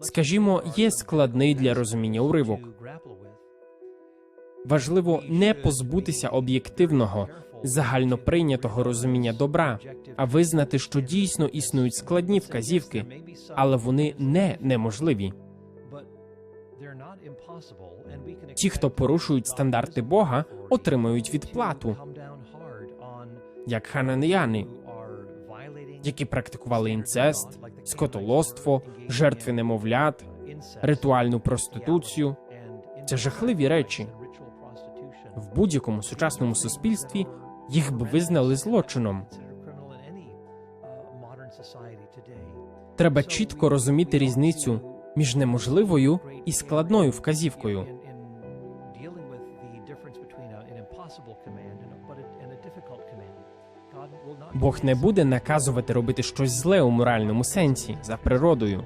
Скажімо, є складний для розуміння уривок. Важливо не позбутися об'єктивного, загальноприйнятого розуміння добра, а визнати, що дійсно існують складні вказівки, але вони не неможливі. Ті, хто порушують стандарти Бога, отримують відплату, як хананеяни, які практикували інцест, скотолоство, жертви немовлят, ритуальну проституцію. Це жахливі речі. В будь-якому сучасному суспільстві їх би визнали злочином. Треба чітко розуміти різницю між неможливою і складною вказівкою. Бог не буде наказувати робити щось зле у моральному сенсі за природою.